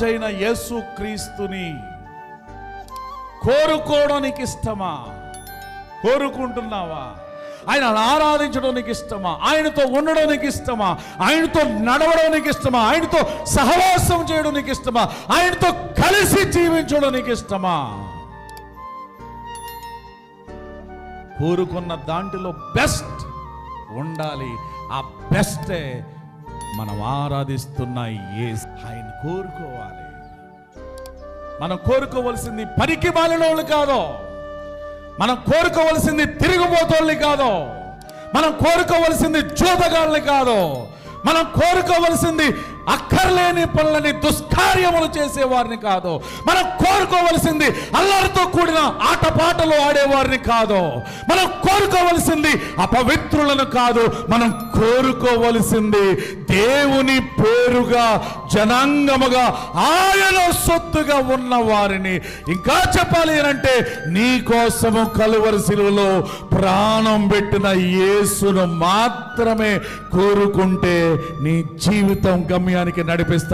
రాజైన యేసు క్రీస్తుని కోరుకోవడానికి ఇష్టమా? కోరుకుంటున్నావా? ఆయన ఆరాధించడానికి ఇష్టమా? ఆయనతో ఉండడానికి ఇష్టమా? ఆయనతో నడవడానికి ఇష్టమా? ఆయనతో సహవాసం చేయడానికి ఇష్టమా? ఆయనతో కలిసి జీవించడానికి ఇష్టమా? కోరుకున్న దాంట్లో బెస్ట్ ఉండాలి. ఆ బెస్టే మనం ఆరాధిస్తున్న ఏ ఆయన కోరుకోవాలి. మనం కోరుకోవలసింది పనికి మాలినోళ్ళు కాదు. మనం కోరుకోవలసింది తిరిగిపోతోళ్ళు కాదు. మనం కోరుకోవలసింది జూదగాళ్ళని కాదు. మనం కోరుకోవలసింది అక్కర్లేని పనులని దుష్కార్యములు చేసేవారిని కాదు. మనం కోరుకోవలసింది అల్లరితో కూడిన ఆటపాటలు ఆడేవారిని కాదు. మనం కోరుకోవలసింది అపవిత్రులను కాదు. మనం కోరుకోవలసింది దేవుని పేరుగా జనాంగముగా ఆయన సొత్తుగా ఉన్న వారిని ఇంకా చెప్పాలి అంటే నీ కోసము కలువరి శిలువలో ప్రాణం పెట్టిన యేసును మాత్రమే కోరుకుంటే నీ జీవితం గమ్యానికి నడిపిస్తా